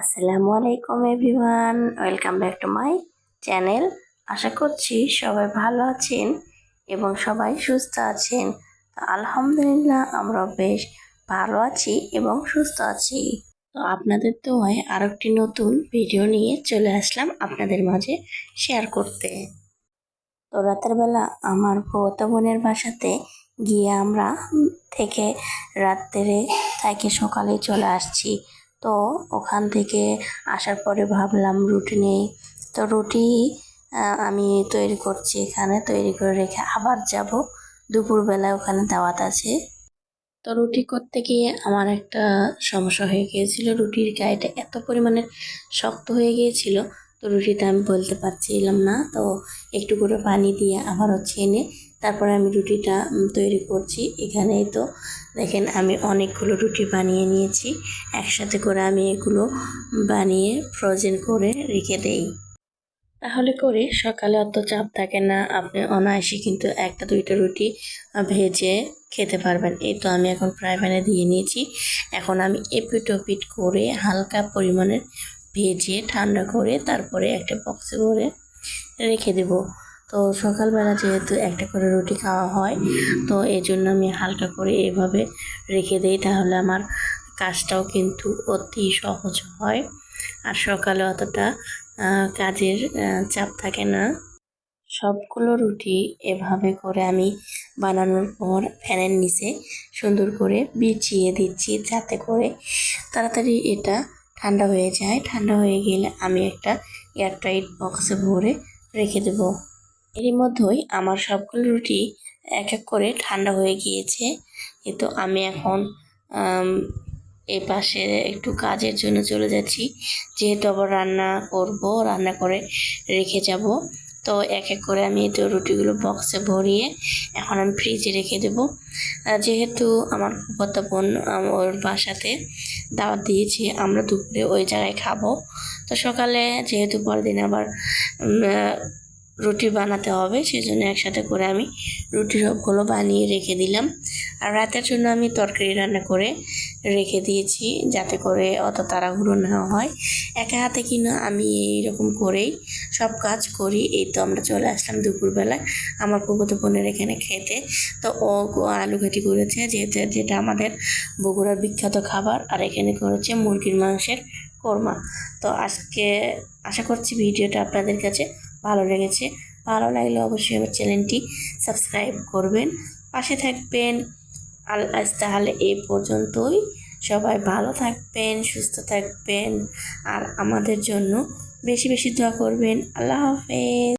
আসসালামু আলাইকুম everyone, welcome back to my channel. আশা করছি সবাই ভালো আছেন এবং সবাই সুস্থ আছেন। তো আলহামদুলিল্লাহ আমরা বেশ ভালো আছি এবং সুস্থ আছি। তো আপনাদের দোয়ায় আর একটি নতুন ভিডিও নিয়ে চলে আসলাম আপনাদের মাঝে শেয়ার করতে। তো রাতের বেলা আমার ভৌত বোনের বাসাতে গিয়ে আমরা থেকে রাত্রে থেকে সকালে চলে আসছি। তো ওখান থেকে আসার পরে ভাবলাম রুটি নেই। তো রুটি আমি তৈরি করছি এখানে, তৈরি করে রেখে আবার যাব। দুপুরবেলায় ওখানে দাওয়াত আছে। তো রুটি করতে গিয়ে আমার একটা সমস্যা হয়ে গিয়েছিল। রুটির গায়েটা এত পরিমাণে শক্ত হয়ে গিয়েছিল, তো রুটিটা আমি বলতে পারছিলাম না। তো একটু করে পানি দিয়ে আবারও এনে তারপরে আমি রুটিটা তৈরি করছি। এখানেই তো দেখেন আমি অনেকগুলো রুটি বানিয়ে নিয়েছি। একসাথে করে আমি এগুলো বানিয়ে ফ্রোজেন করে রেখে দেই। তাহলে করে সকালে অত চাপ থাকে না, আপনি অনায়াসে কিন্তু একটা দুইটা রুটি ভেজে খেতে পারবেন। এই তো আমি এখন ফ্রাই প্যানে দিয়ে নিয়েছি। এখন আমি এপিট ওপিট করে হালকা পরিমাণের ভেজে ঠান্ডা করে তারপরে একটা বক্সে করে রেখে দেব। তো সকালবেলা যেহেতু একটা করে রুটি খাওয়া হয়, তো এই জন্য আমি হালকা করে এভাবে রেখে দিই, তাহলে আমার কাজটাও কিন্তু অতি সহজ হয়। আর সকালে অতটা কাজের চাপ থাকে না। সবগুলো রুটি এভাবে করে আমি বানানোর পর ফ্যানের নিচে সুন্দর করে বিছিয়ে দিচ্ছি, যাতে করে তাড়াতাড়ি এটা ঠান্ডা হয়ে যায়। ঠান্ডা হয়ে গেলে আমি একটা এয়ারটাইট বক্সে ভরে রেখে দেব। এরই মধ্যেই আমার সবগুলো রুটি এক এক করে ঠান্ডা হয়ে গিয়েছে। কিন্তু আমি এখন এই পাশে একটু কাজের জন্য চলে যাচ্ছি। যেহেতু আবার রান্না করব, রান্না করে রেখে যাব। তো এক এক করে আমি তো রুটিগুলো বক্সে ভরিয়ে এখন আমি ফ্রিজে রেখে দেব। যেহেতু আমার ফুফাতো বোন ওর বাসাতে দাওয়াত দিয়েছি, আমরা দুপুরে ওই জায়গায় খাব। তো সকালে যেহেতু পরের দিন আবার রুটি বানাতে হবে, সেজন্য একসাথে করে আমি রুটি সবগুলো বানিয়ে রেখে দিলাম। আর রাতের জন্য আমি তরকারি রান্না করে রেখে দিয়েছি, যাতে করে অত তাড়াহুড়ো না হয়। একা হাতে কিনা আমি এইরকম করেই সব কাজ করি। এই তো আমরা চলে আসলাম দুপুরবেলায় আমার পুকুতো বোনের এখানে খেতে। তো ও আলু ঘাটি করেছে, যেহেতু যেটা আমাদের বগুড়ার বিখ্যাত খাবার, আর এখানে করেছে মুরগির মাংসের কোরমা। তো আজকে আশা করছি ভিডিওটা আপনাদের কাছে ভালো লেগেছে, ভালো লাগলে অবশ্যই আমার চ্যানেলটি সাবস্ক্রাইব করবেন। পাশে থাকবেন। আল আজ তাহলে এই পর্যন্তই। সবাই ভালো থাকবেন, সুস্থ থাকবেন, আর আমাদের জন্য বেশি বেশি দোয়া করবেন। আল্লাহ হাফেজ।